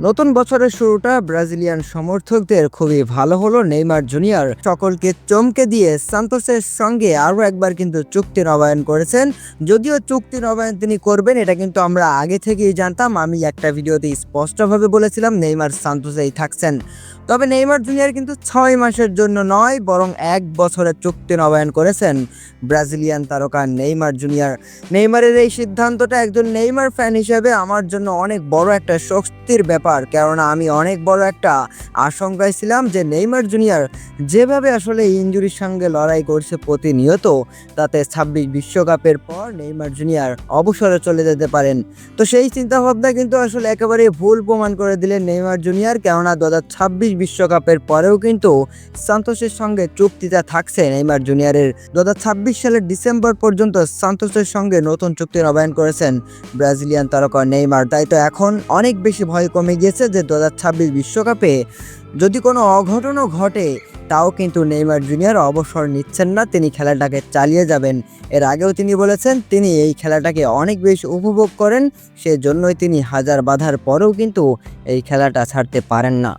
নতুন বছরের শুরুটা ব্রাজিলিয়ান সমর্থকদের খুবই ভালো হলো নেইমার জুনিয়র। সকলকে চমকে দিয়ে সান্তোসের সঙ্গে আরও একবার কিন্তু চুক্তি নবায়ন করেছেন। যদিও চুক্তি নবায়ন তিনি করবেন, এটা কিন্তু আমরা আগে থেকেই জানতাম। আমি একটা ভিডিওতে স্পষ্টভাবে বলেছিলাম নেইমার সান্তোসেই থাকছেন। তবে নেইমার জুনিয়র কিন্তু ছয় মাসের জন্য নয়, বরং এক বছরের চুক্তি নবায়ন করেছেন ব্রাজিলিয়ান তারকা নেইমার জুনিয়র। নেইমারের এই সিদ্ধান্তটা একজন নেইমার ফ্যান হিসেবে আমার জন্য অনেক বড় একটা শক্তির ব্যাপার। কেননা আমি অনেক বড় একটা আশঙ্কায় ছিলাম যে নেইমার জুনিয়র যেভাবে আসলে ইঞ্জুরির সঙ্গে লড়াই করছে প্রতিনিয়ত, তাতে ছাব্বিশ বিশ্বকাপের পর নেইমার জুনিয়র অবসরে চলে যেতে পারেন। তো সেই চিন্তাভাবনা কিন্তু আসলে একেবারে ভুল প্রমাণ করে দিলেন নেইমার জুনিয়র, কেননা দু ছাব্বিশ বিশ্বকাপের পরেও কিন্তু সান্তোসের সঙ্গে চুক্তিটা থাকছে নেইমার জুনিয়রের। দু ছাব্বিশ সালের ডিসেম্বর পর্যন্ত সান্তোসের সঙ্গে নতুন চুক্তি নবায়ন করেছেন ব্রাজিলিয়ান তারকা নেইমার। তাই তো এখন অনেক বেশি ভয় কমে গিয়েছে যে দু বিশ্বকাপে যদি কোনো অঘটনও ঘটে, তাও কিন্তু নেইমার জুনিয়র অবসর নিচ্ছেন না, তিনি খেলাটাকে চালিয়ে যাবেন। এর আগেও তিনি বলেছেন, তিনি এই খেলাটাকে অনেক বেশি উপভোগ করেন, সেজন্যই তিনি হাজার বাধার পরেও কিন্তু এই খেলাটা ছাড়তে পারেন না।